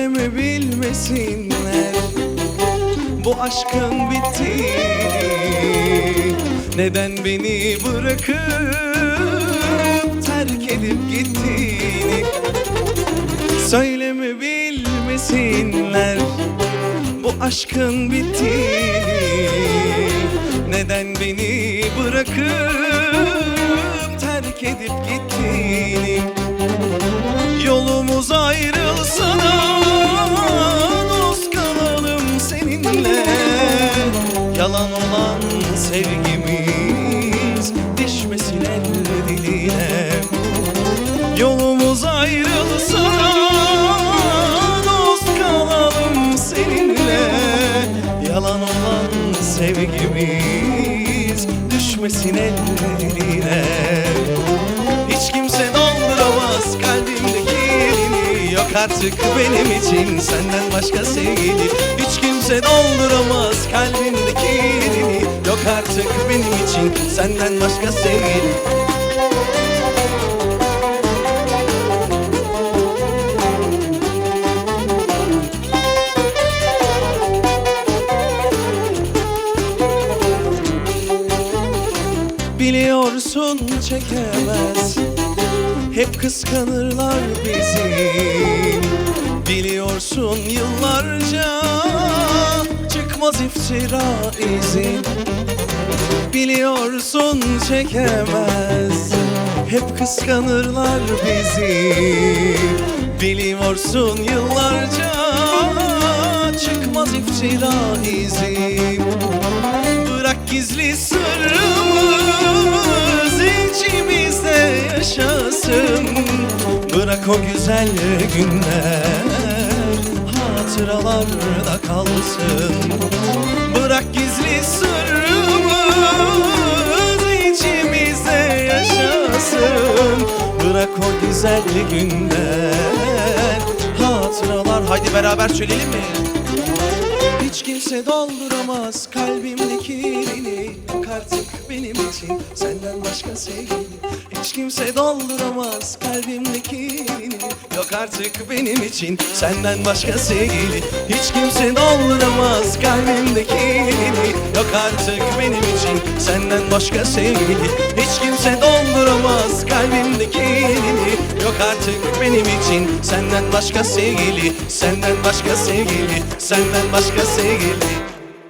Söylememi bilmesinler. Bu aşkın bittiğini Neden beni bırakıp Terk edip gittiğini Söyleme bilmesinler. Bu aşkın bittiğini Neden beni bırakıp Terk edip gittiğini Yolumuz ayrılsa sevgimiz Düşmesin el diline. Yolumuz ayrılsa Dost kalalım seninle. Yalan olan sevgimiz Düşmesin el diline. Hiç kimse dolduramaz kalbimdeki yerini. Yok artık benim için senden başka sevgili. Hiç kimse dolduramaz kalbimdeki Yok artık benim için senden başka sevgili Biliyorsun çekemez. Hep kıskanırlar bizi İzin Biliyorsun çekemez. Hep kıskanırlar bizi. Biliyorsun yıllarca Çıkmaz iftira izin Bırak gizli sırrımız içimizde yaşasın. Bırak o güzel günler hatıralarda kalsın Bırak o güzel günler. Hatıralar Haydi beraber söyleyelim mi? Hiç kimse dolduramaz kalbimdeki yerini Yok artık benim için senden başka sevgili Hiç kimse dolduramaz kalbimdeki yerini Yok artık benim için senden başka sevgili Hiç kimse dolduramaz kalbimdeki yerini Yok artık benim için senden başka sevgili artık benim için. Senden başka sevgili Senden başka sevgili Senden başka sevgili